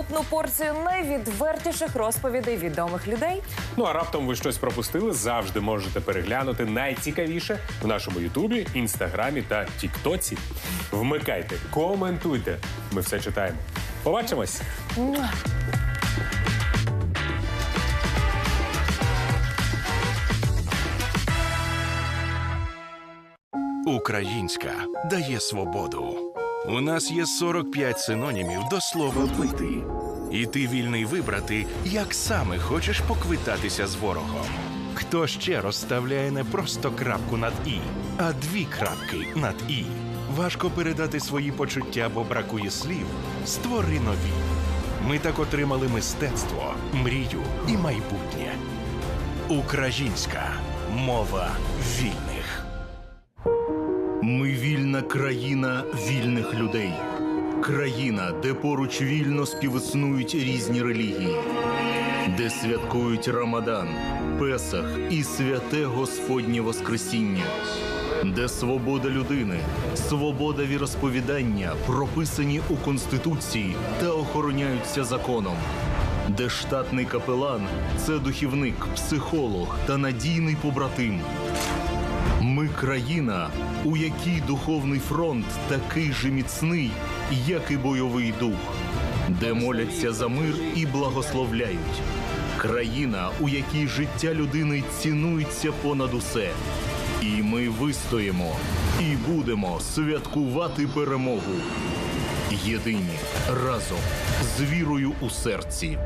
Одну порцію найвідвертіших розповідей відомих людей. Ну а раптом ви щось пропустили, завжди можете переглянути найцікавіше в нашому Ютубі, Інстаграмі та Тіктоці. Вмикайте, коментуйте. Ми все читаємо. Побачимось! Українська дає свободу. У нас є 45 синонімів до слова бити. І ти вільний вибрати, як саме хочеш поквитатися з ворогом. Хто ще розставляє не просто крапку над і, а дві крапки над і. Важко передати свої почуття, бо бракує слів. Створи нові. Ми так отримали мистецтво, мрію і майбутнє. Українська мова вільних. Ми країна вільних людей. Країна, де поруч вільно співіснують різні релігії, де святкують Рамадан, Песах і святе Господнє Воскресіння, де свобода людини, свобода віросповідання прописані у Конституції та охороняються законом, де штатний капелан це духівник, психолог та надійний побратим. Ми країна, у якій духовний фронт такий же міцний, як і бойовий дух, де моляться за мир і благословляють. Країна, у якій життя людини цінується понад усе. І ми вистоїмо і будемо святкувати перемогу. Єдині разом з вірою у серці.